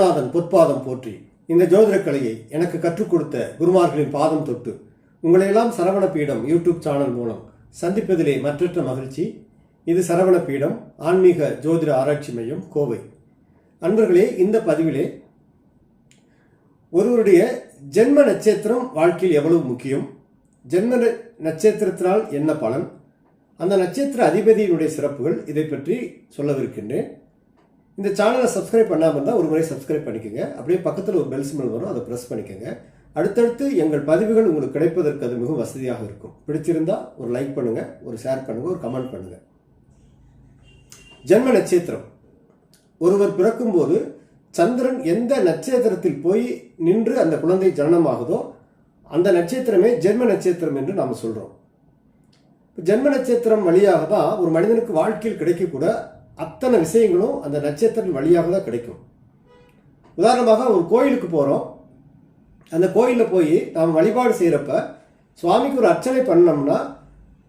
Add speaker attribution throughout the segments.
Speaker 1: குருநாதன் பொற்பாதம் போற்றி. இந்த ஜோதிட கலையை எனக்கு கற்றுக் கொடுத்த குருமார்களின் பாதம் தொட்டு உங்களையெல்லாம் சரவண பீடம் யூடியூப் சேனல் மூலம் சந்திப்பதிலே மற்றற்ற மகிழ்ச்சி. இது சரவண பீடம் ஆன்மீக ஜோதிட ஆராய்ச்சி மையம் கோவை. அன்பர்களே இந்த பதிவிலே ஒருவருடைய ஜென்ம நட்சத்திரம் வாழ்க்கையில் எவ்வளவு முக்கியம்? ஜென்ம நட்சத்திரத்தினால் என்ன பலன்? அந்த நட்சத்திர அதிபதியினுடைய சிறப்புகள் இதை பற்றி சொல்லவிருக்கின்றேன். இந்த சேனலை சப்ஸ்கிரைப் பண்ணாமல் இருந்தால் ஒரு முறை சப்ஸ்கிரைப் பண்ணிக்கோங்க. அப்படியே பக்கத்தில் ஒரு பெல் சிம்பிள் வரும் அதை ப்ரெஸ் பண்ணிக்கோங்க. அடுத்தடுத்து எங்கள் பதிவுகள் உங்களுக்கு கிடைப்பதற்கு அது மிகவும் வசதியாக இருக்கும். பிடிச்சிருந்தா ஒரு லைக் பண்ணுங்கள் ஒரு ஷேர் பண்ணுங்கள் ஒரு கமெண்ட் பண்ணுங்கள் ஜென்ம நட்சத்திரம். ஒருவர் பிறக்கும்போது சந்திரன் எந்த நட்சத்திரத்தில் போய் நின்று அந்த குழந்தை ஜனனமாகுதோ அந்த நட்சத்திரமே ஜென்ம நட்சத்திரம் என்று நாம் சொல்கிறோம் ஜென்ம நட்சத்திரம் வழியாக தான் ஒரு மனிதனுக்கு வாழ்க்கையில் கிடைக்கக்கூட அத்தனை விஷயங்களும் அந்த நட்சத்திரம் வழியாக தான் கிடைக்கும். உதாரணமாக ஒரு கோயிலுக்கு போகிறோம் அந்த கோயிலில் போய் நாம் வழிபாடு செய்கிறப்ப சுவாமிக்கு ஒரு அர்ச்சனை பண்ணோம்னா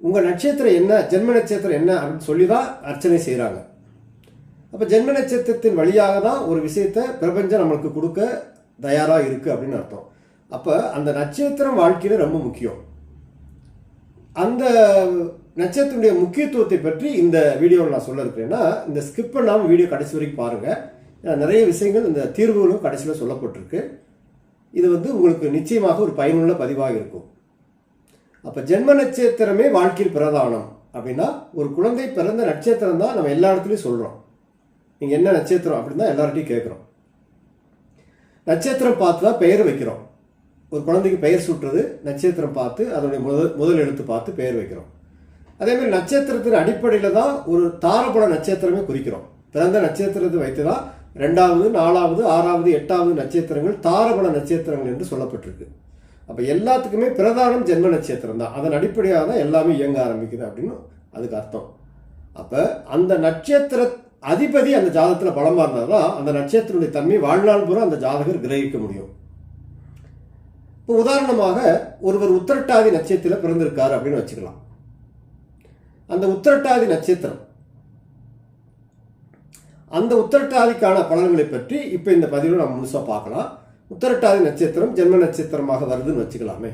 Speaker 1: உங்கள் நட்சத்திரம் என்ன ஜென்ம நட்சத்திரம் என்ன அப்படின்னு சொல்லி தான் அர்ச்சனை செய்கிறாங்க அப்போ ஜென்ம நட்சத்திரத்தின் வழியாக தான் ஒரு விஷயத்தை பிரபஞ்சம் நம்மளுக்கு கொடுக்க தயாராக இருக்குது அப்படின்னு அர்த்தம். அப்போ அந்த நட்சத்திரம் வாழ்க்கையில் ரொம்ப முக்கியம். அந்த நட்சத்திரத்துடைய முக்கியத்துவத்தை பற்றி இந்த வீடியோவில் நான் சொல்ல இருக்கிறேன்னா இந்த ஸ்கிப் பண்ணாமல் வீடியோ கடைசி வரைக்கும் பாருங்கள் நிறைய விஷயங்கள் இந்த தீர்வுகளும் கடைசியில் சொல்லப்பட்டிருக்கு. இது வந்து உங்களுக்கு நிச்சயமாக ஒரு பயனுள்ள பதிவாக இருக்கும். அப்போ ஜென்ம நட்சத்திரமே வாழ்க்கையில் பிரதானம். அப்படின்னா ஒரு குழந்தை பிறந்த நட்சத்திரம் தான் நம்ம எல்லா இடத்துலையும் சொல்கிறோம் நீங்கள் என்ன நட்சத்திரம் அப்படின்னு தான் எல்லார்ட்டையும் கேட்குறோம் நட்சத்திரம் பார்த்து தான் பெயர் வைக்கிறோம். ஒரு குழந்தைக்கு பெயர் சுட்டுறது நட்சத்திரம் பார்த்து அதனுடைய முதல் முதல் எழுத்து பார்த்து பெயர் வைக்கிறோம். அதேமாதிரி நட்சத்திரத்தின் அடிப்படையில் தான் ஒரு தாரபல நட்சத்திரமே குறிக்கிறோம். பிறந்த நட்சத்திரத்தை வைத்து தான் ரெண்டாவது நாலாவது ஆறாவது எட்டாவது நட்சத்திரங்கள் தாரபல நட்சத்திரங்கள் என்று சொல்லப்பட்டிருக்கு. அப்போ எல்லாத்துக்குமே பிரதானம் ஜென்ம நட்சத்திரம் தான். அதன் அடிப்படையாக தான் எல்லாமே இயங்க ஆரம்பிக்குது அப்படின்னு அதுக்கு அர்த்தம். அப்போ அந்த நட்சத்திர அதிபதி அந்த ஜாதகத்தில் பலமாக இருந்தால் தான் அந்த நட்சத்திரத்துடைய தன்மை வாழ்நாள் பூரா அந்த ஜாதகர் கிரகிக்க முடியும். இப்போ உதாரணமாக ஒருவர் உத்திரட்டாதி நட்சத்திரத்தில் பிறந்திருக்காரு அப்படின்னு வச்சுக்கலாம். அந்த உத்திரட்டாதி நட்சத்திரம். அந்த உத்திரட்டாதிக்கான பலன்களை பற்றி இப்போ இந்த பதிவில் நம்ம முழுசாக பார்க்கலாம். உத்திரட்டாதி நட்சத்திரம் ஜென்ம நட்சத்திரமாக வருதுன்னு வச்சுக்கலாமே.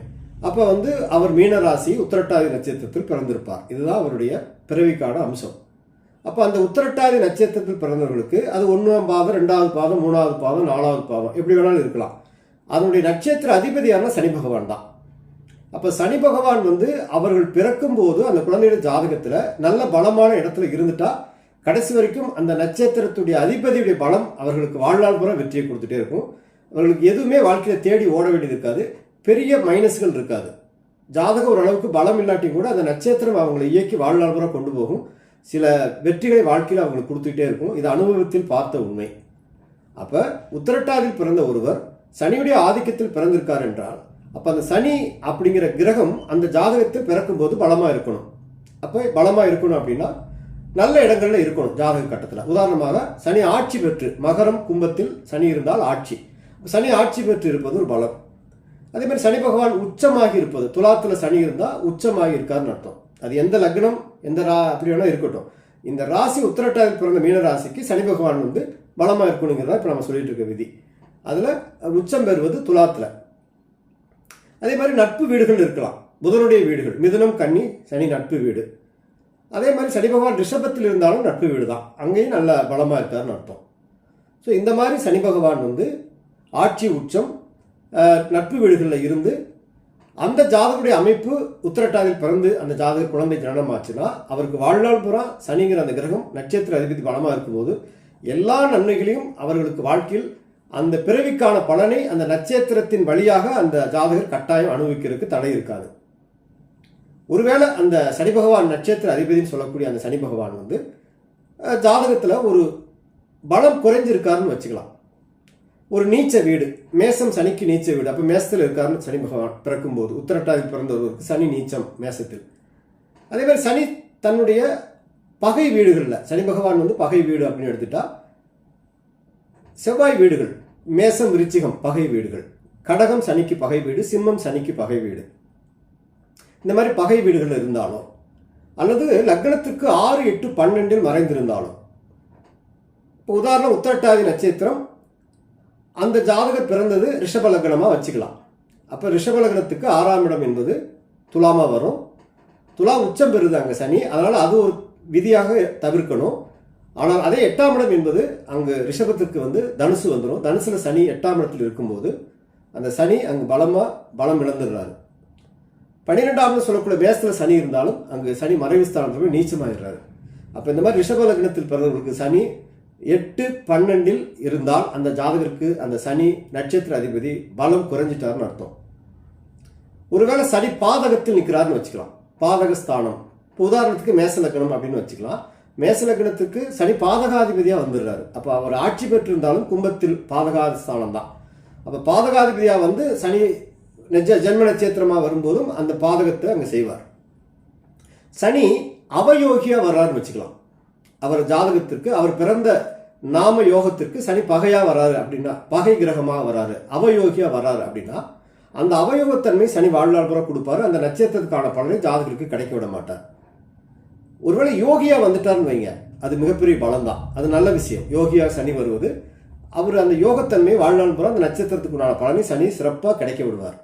Speaker 1: அப்போ வந்து அவர் மீனராசி உத்திரட்டாதி நட்சத்திரத்தில் பிறந்திருப்பார். இதுதான் அவருடைய பிறவிக்கான அம்சம். அப்போ அந்த உத்திரட்டாதி நட்சத்திரத்தில் பிறந்தவர்களுக்கு அது ஒன்றாம் பாதம் ரெண்டாவது பாதம் மூணாவது பாதம் நாலாவது பாதம் எப்படி வேணாலும் இருக்கலாம். அதனுடைய நட்சத்திர அதிபதியான சனி பகவான் தான். அப்போ சனி பகவான் வந்து அவர்கள் பிறக்கும்போது அந்த குழந்தையோட ஜாதகத்தில் நல்ல பலமான இடத்துல இருந்துட்டா கடைசி வரைக்கும் அந்த நட்சத்திரத்துடைய அதிபதியுடைய பலம் அவர்களுக்கு வாழ்நாள் பூரா வெற்றியை கொடுத்துட்டே இருக்கும். அவர்களுக்கு எதுவுமே வாழ்க்கையில் தேடி ஓட வேண்டியது இருக்காது. பெரிய மைனஸ்கள் இருக்காது. ஜாதகம் ஓரளவுக்கு பலம் இல்லாட்டி கூட அந்த நட்சத்திரம் அவங்களை இயக்கி வாழ்நாள் பூரா கொண்டு போகும். சில வெற்றிகளை வாழ்க்கையில் அவங்களுக்கு கொடுத்துக்கிட்டே இருக்கும். இது அனுபவத்தில் பார்த்த உண்மை. அப்போ உத்திரட்டாதில் பிறந்த ஒருவர் சனியுடைய ஆதிக்கத்தில் பிறந்திருக்கார் என்றால் அப்போ அந்த சனி அப்படிங்கிற கிரகம் அந்த ஜாதகத்தில் பிறக்கும்போது பலமாக இருக்கணும். அப்போ பலமாக இருக்கணும் அப்படின்னா நல்ல இடங்களில் இருக்கணும் ஜாதக கட்டத்தில். உதாரணமாக சனி ஆட்சி பெற்று மகரம் கும்பத்தில் சனி இருந்தால் ஆட்சி. சனி ஆட்சி பெற்று இருப்பது ஒரு பலம். அதே மாதிரி சனி பகவான் உச்சமாகி இருப்பது துலாத்தில் சனி இருந்தால் உச்சமாகி இருக்காருன்னு அர்த்தம். அது எந்த லக்னம் எந்த ரா அப்படி வேணால் இருக்கட்டும். இந்த ராசி உத்திரட்டாதில் பிறந்த மீன ராசிக்கு சனி பகவான் வந்து பலமாக இருக்கணுங்கிறதா இப்போ நம்ம சொல்லிட்டு இருக்க விதி. அதில் உச்சம் பெறுவது துலாத்தில். அதே மாதிரி நட்பு வீடுகள் இருக்கலாம். புதனுடைய வீடுகள் மிதுனம் கன்னி சனி நட்பு வீடு. அதே மாதிரி சனி பகவான் ரிஷபத்தில் இருந்தாலும் நட்பு வீடு தான் அங்கேயும் நல்ல பலமாக இருக்காருன்னு அர்த்தம். ஸோ இந்த மாதிரி சனி பகவான் வந்து ஆட்சி உச்சம் நட்பு வீடுகளில் இருந்து அந்த ஜாதகருடைய அமைப்பு உத்திரட்டாதில் பிறந்து அந்த ஜாதக குழந்தை ஜனனமாச்சுன்னா அவருக்கு வாழ்நாள் புறா சனிங்கிற அந்த கிரகம் நட்சத்திர அதிபதி பலமாக இருக்கும்போது எல்லா நன்மைகளையும் அவர்களுக்கு வாழ்க்கையில் அந்த பிறவிக்கான பலனை அந்த நட்சத்திரத்தின் வழியாக அந்த ஜாதகர் கட்டாயம் அனுபவிக்கிறதுக்கு தடை இருக்காது. ஒருவேளை அந்த சனி பகவான் நட்சத்திர அதிபதினு சொல்லக்கூடிய அந்த சனி பகவான் வந்து ஜாதகத்தில் ஒரு பலம் குறைஞ்சிருக்காருன்னு வச்சுக்கலாம். ஒரு நீச்ச வீடு மேசம் சனிக்கு நீச்ச வீடு அப்போ மேசத்தில் இருக்காருன்னு சனி பகவான் பிறக்கும்போது உத்திரட்டாதில் பிறந்தவருக்கு சனி நீச்சம் மேசத்தில். அதே மாதிரி சனி தன்னுடைய பகை வீடுகளில் சனி பகவான் வந்து பகை வீடு அப்படின்னு எடுத்துட்டா செவ்வாய் வீடுகள் மேசம் விருச்சிகம் பகை வீடுகள். கடகம் சனிக்கு பகை வீடு சிம்மம் சனிக்கு பகை வீடு. இந்த மாதிரி பகை வீடுகள் இருந்தாலும் அல்லது லக்னத்துக்கு ஆறு எட்டு பன்னெண்டில் மறைந்திருந்தாலும் இப்போ உதாரணம் உத்திரட்டாதி நட்சத்திரம் அந்த ஜாதகம் பிறந்தது ரிஷப லக்னமாக வச்சுக்கலாம். அப்போ ரிஷப லக்னத்துக்கு ஆறாம் இடம் என்பது துலாமாக வரும். துலா உச்சம் பெறுது அங்கே சனி. அதனால் அது ஒரு விதியாக தவிர்க்கணும். ஆனால் அதே எட்டாம் இடம் என்பது அங்கு ரிஷபத்துக்கு வந்து தனுசு வந்துடும் தனுசில் சனி எட்டாம் இடத்தில் இருக்கும்போது அந்த சனி அங்கு பலமாக பலம் இழந்துடுறாரு. பன்னிரெண்டாம் சொல்லக்கூடிய மேசத்தில் சனி இருந்தாலும் அங்கு சனி மறைவு ஸ்தானத்தில் போய் நீச்சமாகிடுறாரு அப்போ இந்த மாதிரி ரிஷப லக்னத்தில் பிறந்தவர்களுக்கு சனி எட்டு பன்னெண்டில் இருந்தால் அந்த ஜாதகருக்கு அந்த சனி நட்சத்திர அதிபதி பலம் குறைஞ்சிட்டாருன்னு அர்த்தம். ஒருவேளை சனி பாதகத்தில் நிற்கிறாருன்னு வச்சுக்கலாம். பாதக ஸ்தானம் இப்போ உதாரணத்துக்கு மேச லக்னம் அப்படின்னு வச்சுக்கலாம். மேசலக்கணத்துக்கு சனி பாதகாதிபதியாக வந்துடுறாரு. அப்போ அவர் ஆட்சி பெற்றிருந்தாலும் கும்பத்தில் பாதகாதி ஸ்தானம் தான் அப்போ பாதகாதிபதியாக வந்து சனி நெஜ ஜென்ம நட்சத்திரமாக வரும்போதும் அந்த பாதகத்தை அங்கே செய்வார். சனி அவயோகியாக வர்றாருன்னு வச்சுக்கலாம். அவர் ஜாதகத்திற்கு அவர் பிறந்த நாம யோகத்திற்கு சனி பகையாக வராரு அப்படின்னா பகை கிரகமாக வராரு அவயோகியா வராரு அப்படின்னா அந்த அவயோகத்தன்மை சனி வாழ்நாள் பூரா கொடுப்பாரு. அந்த நட்சத்திரத்துக்கான பலனை ஜாதகருக்கு கிடைக்க விட மாட்டார். ஒருவேளை யோகியா வந்துட்டாருன்னு வைங்க. அது மிகப்பெரிய பலம் தான் அது நல்ல விஷயம். யோகியா சனி வருவது. அவர் அந்த யோகத்தன்மை வாழ்நாள் பூரா அந்த நட்சத்திரத்துக்குண்டான பலனை சனி சிறப்பாக கிடைக்க விடுவார்.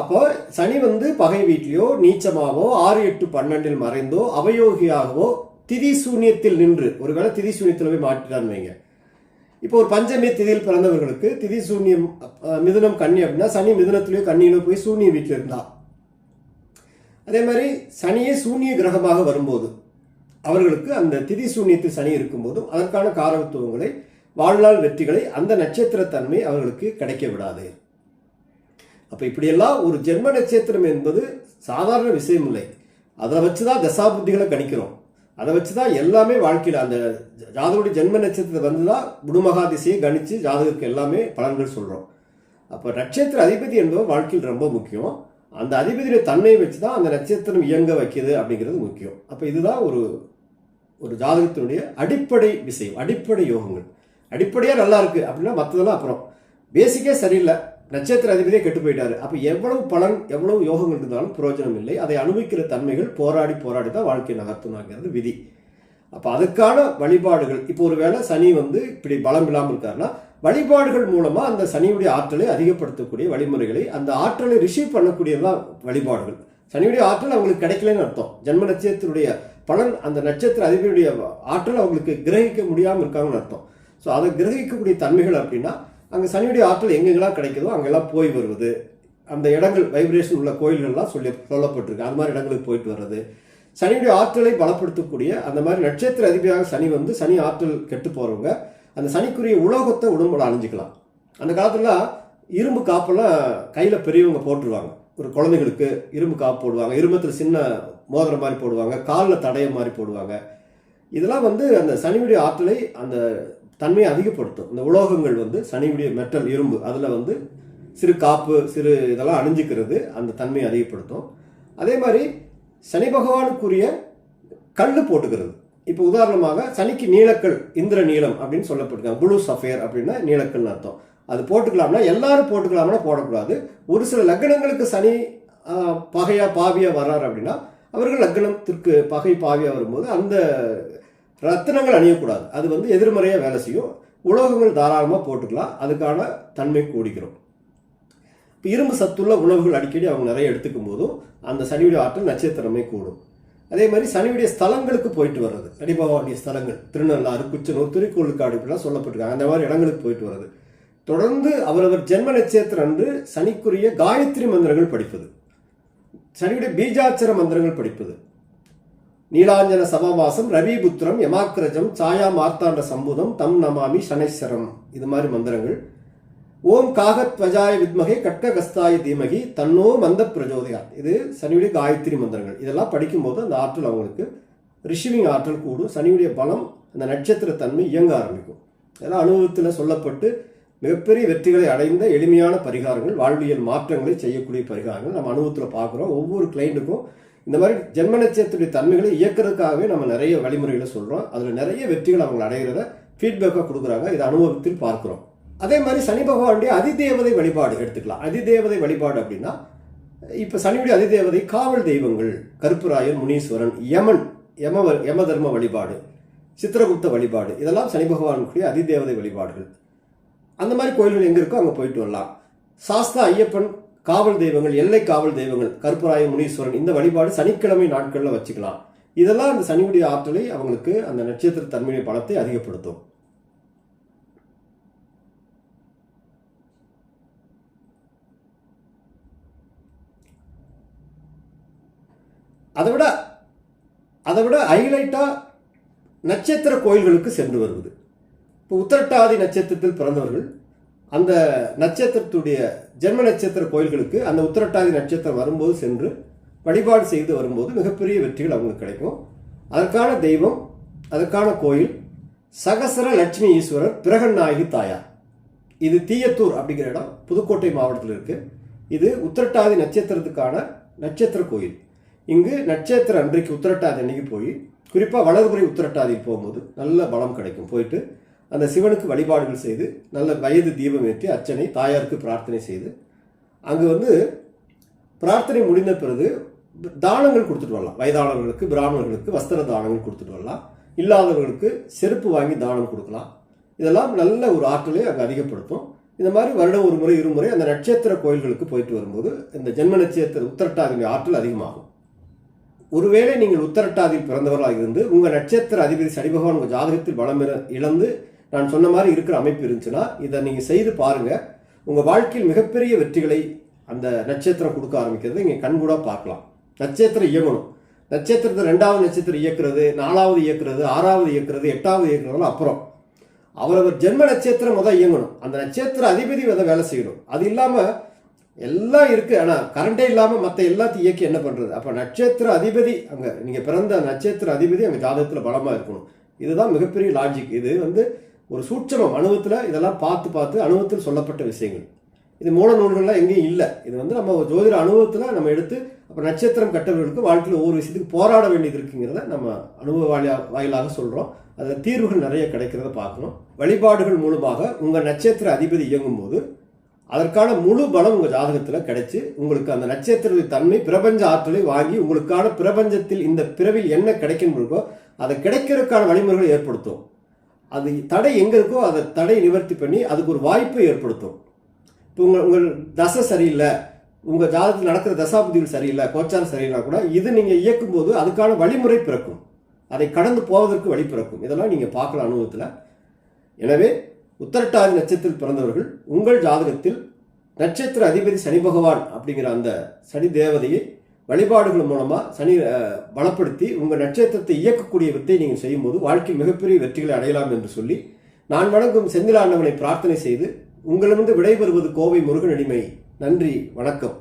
Speaker 1: அப்போ சனி வந்து பகை வீட்டிலையோ நீச்சமாகவோ ஆறு எட்டு பன்னெண்டில் மறைந்தோ அவயோகியாகவோ திதி சூன்யத்தில் நின்று ஒருவேளை திதி சூன்யத்தில் போய் மாட்டிட்டான்னு வைங்க. இப்போ ஒரு பஞ்சமி திதியில் பிறந்தவர்களுக்கு திதி சூன்யம் மிதுனம் கன்னி அப்படின்னா சனி மிதுனத்திலேயோ கண்ணியிலோ போய் சூன்ய வீட்டில் இருந்தா அதே மாதிரி சனியே சூன்ய கிரகமாக வரும்போது அவர்களுக்கு அந்த திதி சூன்யத்தில் சனி இருக்கும்போதும் அதற்கான காரகத்துவங்களை வாழ்நாள் வெற்றிகளை அந்த நட்சத்திரத்தன்மை அவர்களுக்கு கிடைக்க விடாது. அப்போ இப்படியெல்லாம் ஒரு ஜென்ம நட்சத்திரம் என்பது சாதாரண விஷயம் இல்லை. அதை வச்சு தான் தசாபுத்திகளை கணிக்கிறோம். அதை வச்சு தான் எல்லாமே வாழ்க்கையில் அந்த ஜாதகருடைய ஜென்ம நட்சத்திரத்தை வந்து தான் குடுமகா திசையை கணித்து ஜாதகத்துக்கு எல்லாமே பலன்கள் சொல்கிறோம் அப்போ நட்சத்திர அதிபதி என்பது வாழ்க்கையில் ரொம்ப முக்கியம். அந்த அதிபதியுடைய தன்மையை வச்சு தான் அந்த நட்சத்திரம் இயங்க வைக்கிது அப்படிங்கிறது முக்கியம். அப்போ இதுதான் ஒரு ஒரு ஜாதகத்தினுடைய அடிப்படை விஷயம் அடிப்படை யோகங்கள். அடிப்படையாக நல்லா இருக்குது அப்படின்னா மற்றதெல்லாம் அப்புறம். பேசிக்கே சரியில்லை. நட்சத்திர அதிபதியே கெட்டு போயிட்டாரு. அப்போ எவ்வளவு பலன் எவ்வளவு யோகங்கள் இருந்தாலும் பிரயோஜனம் இல்லை. அதை அனுபவிக்கிற தன்மைகள் போராடி போராடி தான் வாழ்க்கை நகர்த்தணுங்கிறது விதி. அப்போ அதுக்கான வழிபாடுகள் இப்போ ஒருவேளை சனி வந்து இப்படி பலம் இல்லாமல் இருக்காருன்னா வழிபாடுகள் மூலமாக அந்த சனியுடைய ஆற்றலை அதிகப்படுத்தக்கூடிய வழிமுறைகளை அந்த ஆற்றலை ரிசீவ் பண்ணக்கூடியதான் வழிபாடுகள். சனியுடைய ஆற்றல் அவங்களுக்கு கிடைக்கலன்னு அர்த்தம். ஜென்ம நட்சத்திரத்துடைய பலன் அந்த நட்சத்திர அதிபருடைய ஆற்றல் அவங்களுக்கு கிரகிக்க முடியாமல் இருக்காங்கன்னு அர்த்தம். ஸோ அதை கிரகிக்கக்கூடிய தன்மைகள் அப்படின்னா அங்கே சனியுடைய ஆற்றல் எங்கெங்கெல்லாம் கிடைக்குதோ அங்கெல்லாம் போய் வருவது. அந்த இடங்கள் வைப்ரேஷன் உள்ள கோயில்கள்லாம் சொல்லி சொல்லப்பட்டிருக்கு. அந்த மாதிரி இடங்களுக்கு போயிட்டு வர்றது. சனியுடைய ஆற்றலை பலப்படுத்தக்கூடிய அந்த மாதிரி நட்சத்திர அதிபதியாக சனி வந்து சனி ஆற்றல் கெட்டு போகிறவங்க அந்த சனிக்குரிய உலோகத்தை உடம்புல அணிஞ்சிக்கலாம். அந்த காலத்தில் இரும்பு காப்பெல்லாம் கையில் பெரியவங்க போட்டுருவாங்க. ஒரு குழந்தைகளுக்கு இரும்பு காப்பு போடுவாங்க இரும்பத்தில் சின்ன மோதிரம் மாதிரி போடுவாங்க காலில் தடயம் மாதிரி போடுவாங்க. இதெல்லாம் வந்து அந்த சனியுடைய ஆற்றலை அந்த தன்மையை அதிகப்படுத்தும். இந்த உலோகங்கள் வந்து சனியுடைய மெட்டல் இரும்பு அதில் வந்து சிறு காப்பு சிறு இதெல்லாம் அணிஞ்சிக்கிறது அந்த தன்மையை அதிகப்படுத்தும். அதே மாதிரி சனி பகவானுக்குரிய கல் போட்டுக்கிறது. இப்போ உதாரணமாக சனிக்கு நீலக்கல் இந்திர நீளம் அப்படின்னு சொல்லப்பட்டிருக்காங்க ப்ளூ சஃபேர் அப்படின்னா நீலக்கல்னு அர்த்தம். அது போட்டுக்கலாம்னா எல்லாரும் போட்டுக்கலாம்னா போடக்கூடாது. ஒரு சில லக்னங்களுக்கு சனி பகையா பாவியா வர்றாரு அப்படின்னா அவர்கள் லக்னத்திற்கு பகை பாவியா வரும்போது அந்த ரத்தினங்கள் அணியக்கூடாது. அது வந்து எதிர்மறையாக வேலை செய்யும். உலோகங்கள் தாராளமாக போட்டுக்கலாம். அதுக்கான தன்மை கூடிக்கிறோம். இப்போ இரும்பு சத்துள்ள உணவுகள் அடிக்கடி அவங்க நிறைய எடுத்துக்கும் போதும் அந்த சனியுடைய ஆற்றல் நட்சத்திரமே கூடும். அதே மாதிரி சனியுடைய ஸ்தலங்களுக்கு போயிட்டு வர்றது. அடிபவாண்டிய ஸ்தலங்கள் திருநள்ளாறு குச்சனூர் திருக்கோளுக்காடு இப்படிலாம் சொல்லப்பட்டிருக்காங்க. அந்த மாதிரி இடங்களுக்கு போயிட்டு வர்றது. தொடர்ந்து அவரவர் ஜென்ம நட்சத்திரம் அன்று சனிக்குரிய காயத்ரி மந்திரங்கள் படிப்பது. சனியுடைய பீஜாட்சர மந்திரங்கள் படிப்பது. நீலாஞ்சன சமவாசம் ரவிபுத்திரம் யமாக்கிரஜம் சாயா மார்த்தாண்ட சம்புதம் தம் நமாமி சனைஸ்வரம் இது மாதிரி மந்திரங்கள். ஓம் காகத்வஜாய வித்மகை கட்ககஸ்தாய தீமகி தன்னோ மந்த பிரஜோதயா இது சனியுடைய காயத்ரி மந்திரங்கள். இதெல்லாம் படிக்கும்போது அந்த ஆற்றல் அவங்களுக்கு ரிஷிவிங் ஆற்றல் கூடும். சனியுடைய பலம் அந்த நட்சத்திர தன்மை இயங்க ஆரம்பிக்கும். இதெல்லாம் அனுபவத்தில் சொல்லப்பட்டு மிகப்பெரிய வெற்றிகளை அடைந்த எளிமையான பரிகாரங்கள் வாழ்வியல் மாற்றங்களை செய்யக்கூடிய பரிகாரங்கள் நம்ம அனுபவத்தில் பார்க்குறோம். ஒவ்வொரு கிளைண்ட்டுக்கும் இந்த மாதிரி ஜென்ம நட்சத்திரத்துடைய தன்மைகளை இயக்கிறதுக்காகவே நம்ம நிறைய வழிமுறைகளை சொல்கிறோம் அதில் நிறைய வெற்றிகள் அவங்க அடைகிறத ஃபீட்பேக்காக கொடுக்குறாங்க. இது அனுபவத்தில் பார்க்குறோம். அதே மாதிரி சனி பகவானுடைய அதிதேவதை வழிபாடு எடுத்துக்கலாம். அதிதேவதை வழிபாடு அப்படின்னா இப்போ சனியுடைய அதிதேவதை காவல் தெய்வங்கள் கருப்புராயர் முனீஸ்வரன் யமன் யம யம தர்ம வழிபாடு சித்திரகுப்த வழிபாடு இதெல்லாம் சனி பகவானுக்குரிய அதிதேவதை வழிபாடுகள். அந்த மாதிரி கோயில்கள் எங்கே இருக்கோ அங்கே போயிட்டு வரலாம். சாஸ்தா ஐயப்பன் காவல் தெய்வங்கள் எல்லை காவல் தெய்வங்கள் கருப்பராய முனீஸ்வரன் இந்த வழிபாடு சனிக்கிழமை நாட்களில் வச்சுக்கலாம். இதெல்லாம் அந்த சனியுடைய ஆற்றலை அவங்களுக்கு அந்த நட்சத்திர தன்மையுடைய பலத்தை அதிகப்படுத்தும். அதை விட அதை விட ஹைலைட்டாக நட்சத்திர கோயில்களுக்கு சென்று வருவது. இப்போ உத்திரட்டாதி நட்சத்திரத்தில் பிறந்தவர்கள் அந்த நட்சத்திரத்துடைய ஜென்ம நட்சத்திர கோயில்களுக்கு அந்த உத்திரட்டாதி நட்சத்திரம் வரும்போது சென்று வழிபாடு செய்து வரும்போது மிகப்பெரிய வெற்றிகள் அவங்களுக்கு கிடைக்கும். அதற்கான தெய்வம் அதற்கான கோயில் சகசர லட்சுமி ஈஸ்வரர் பிரகநாயகி தாயார். இது தீயத்தூர் அப்படிங்கிற இடம் புதுக்கோட்டை மாவட்டத்தில் இருக்குது இது உத்திரட்டாதி நட்சத்திரத்துக்கான நட்சத்திர கோயில். இங்கு நட்சத்திரம் அன்றைக்கு உத்திரட்டாதி அன்னைக்கு போய் குறிப்பாக வலதுபுறை உத்திரட்டாதியில் போகும்போது நல்ல பலம் கிடைக்கும். போயிட்டு அந்த சிவனுக்கு வழிபாடுகள் செய்து நல்ல வயது தீபம் ஏற்றி அர்ச்சனை தாயாருக்கு பிரார்த்தனை செய்து அங்கே வந்து பிரார்த்தனை முடிந்த பிறகு தானங்கள் கொடுத்துட்டு வரலாம். வயதானவர்களுக்கு பிராமணர்களுக்கு வஸ்திர தானங்கள் கொடுத்துட்டு வரலாம். இல்லாதவர்களுக்கு செருப்பு வாங்கி தானம் கொடுக்கலாம். இதெல்லாம் நல்ல ஒரு ஆற்றலை அங்கே அதிகப்படுத்தும். இந்த மாதிரி வருடம் ஒரு முறை இருமுறை அந்த நட்சத்திர கோயில்களுக்கு போயிட்டு வரும்போது இந்த ஜென்ம நட்சத்திர உத்தரட்டாதின் ஆற்றல் அதிகமாகும். ஒருவேளை நீங்கள் உத்தரட்டாதியில் பிறந்தவர்களாக இருந்து உங்கள் நட்சத்திர அதிபதி சனி பகவான் உங்கள் ஜாதகத்தில் பலம் இழந்து நான் சொன்ன மாதிரி இருக்கிற அமைப்பு இருந்துச்சுன்னா இதை நீங்கள் செய்து பாருங்கள் உங்கள் வாழ்க்கையில் மிகப்பெரிய வெற்றிகளை அந்த நட்சத்திரம் கொடுக்க ஆரம்பிக்கிறது. நீங்கள் கண்கூடாக பார்க்கலாம். நட்சத்திரம் இயங்கணும் நட்சத்திரத்தை ரெண்டாவது நட்சத்திரம் இயக்குறது நாலாவது இயக்குறது ஆறாவது இயக்குறது எட்டாவது இயக்குறதுலாம் அப்புறம். அவரவர் ஜென்ம நட்சத்திரம் முதல் இயங்கணும். அந்த நட்சத்திர அதிபதி அதை வேலை செய்யணும். அது இல்லாமல் எல்லாம் இருக்கு. ஆனால் கரண்டே இல்லாமல் மற்ற எல்லாத்தையும் இயக்கி என்ன பண்ணுறது அப்போ நட்சத்திர அதிபதி அங்கே நீங்கள் பிறந்த நட்சத்திர அதிபதி அங்கே ஜாதகத்தில் பலமாக இருக்கணும். இதுதான் மிகப்பெரிய லாஜிக் இது வந்து ஒரு சூட்சமம். அனுபவத்தில் இதெல்லாம் பார்த்து பார்த்து அனுபவத்தில் சொல்லப்பட்ட விஷயங்கள். இது மூல நூல்கள்லாம் எங்கேயும் இல்லை. இது வந்து நம்ம ஒரு ஜோதிட அனுபவத்தில் நம்ம எடுத்து அப்போ நட்சத்திரம் கட்டவர்களுக்கு வாழ்க்கையில் ஒவ்வொரு விஷயத்துக்கு போராட வேண்டியது இருக்குங்கிறத நம்ம அனுபவ வாயிலாக வாயிலாக சொல்கிறோம் அதில் தீர்வுகள் நிறைய கிடைக்கிறத பார்க்கணும். வழிபாடுகள் மூலமாக உங்கள் நட்சத்திர அதிபதி இயங்கும் போது அதற்கான முழு பலம் உங்கள் ஜாதகத்தில் கிடைச்சி உங்களுக்கு அந்த நட்சத்திர தன்மை பிரபஞ்ச ஆற்றலை வாங்கி உங்களுக்கான பிரபஞ்சத்தில் இந்த பிறவில் என்ன கிடைக்கும் அதை கிடைக்கிறதுக்கான வழிமுறைகளை ஏற்படுத்தும். அது தடை எங்கே இருக்கோ அதை தடை நிவர்த்தி பண்ணி அதுக்கு ஒரு வாய்ப்பை ஏற்படுத்தும். இப்போ உங்கள் உங்கள் தசை சரியில்லை உங்கள் ஜாதகத்தில் நடக்கிற தசாபுதிகள் சரியில்லை கோச்சாரம் சரியில்லை கூட இது நீங்கள் இயக்கும் போது அதுக்கான வழிமுறை பிறக்கும். அதை கடந்து போவதற்கு வழி பிறக்கும். இதெல்லாம் நீங்கள் பார்க்கலாம் அனுபவத்தில். எனவே உத்தரட்டாதி நட்சத்திரத்தில் பிறந்தவர்கள் உங்கள் ஜாதகத்தில் நட்சத்திர அதிபதி சனி பகவான் அப்படிங்கிற அந்த சனி தேவதையை வழிபாடுகள் மூலமாக சனி பலப்படுத்தி உங்கள் நட்சத்திரத்தை இயக்கக்கூடிய வித்தை நீங்கள் செய்யும்போது வாழ்க்கை மிகப்பெரிய வெற்றிகளை அடையலாம் என்று சொல்லி நான் வணங்கும் செந்திலாண்டவனை பிரார்த்தனை செய்து உங்களிடமிருந்து விடைபெறுவது கோவை முருகன் அடிமை. நன்றி வணக்கம்.